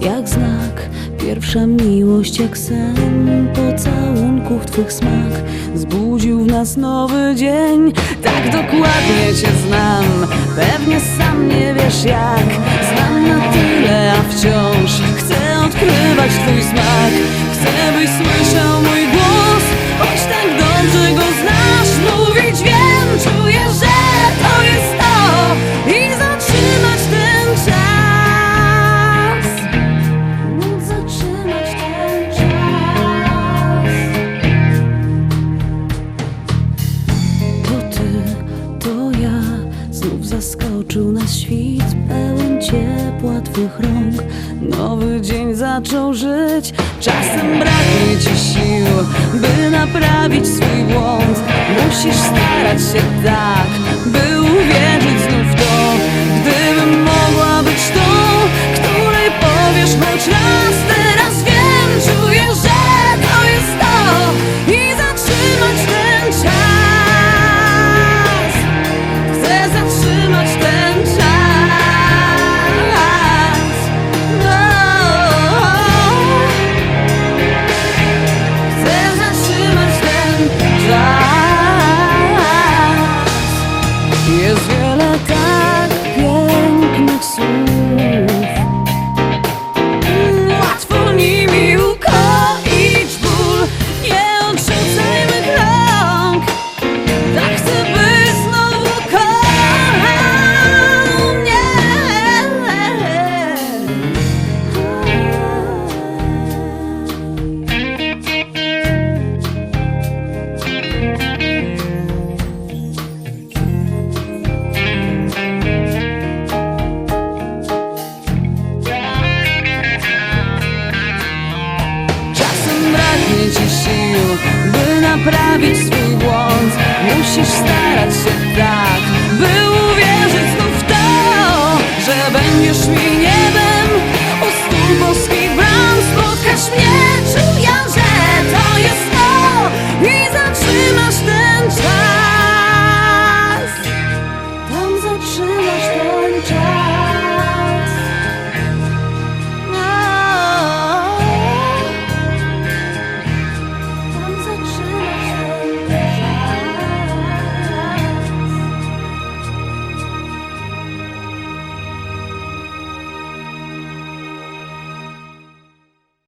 jak znak. Pierwsza miłość jak sen Pocałunków twych smak. Zbudził w nas nowy dzień Tak dokładnie cię znam. Pewnie sam nie wiesz jak Znam na tyle, a wciąż Chcę odkrywać twój smak. Chcę byś słyszał mój głos Choć tak dobrze go znasz zaskoczył nas świt Pełen ciepła twych rąk. Nowy dzień zaczął żyć Czasem braknie ci sił By naprawić swój błąd. Musisz starać się tak By naprawić swój błąd. Musisz starać się tak, by uwierzyć znów w to Że będziesz mi nie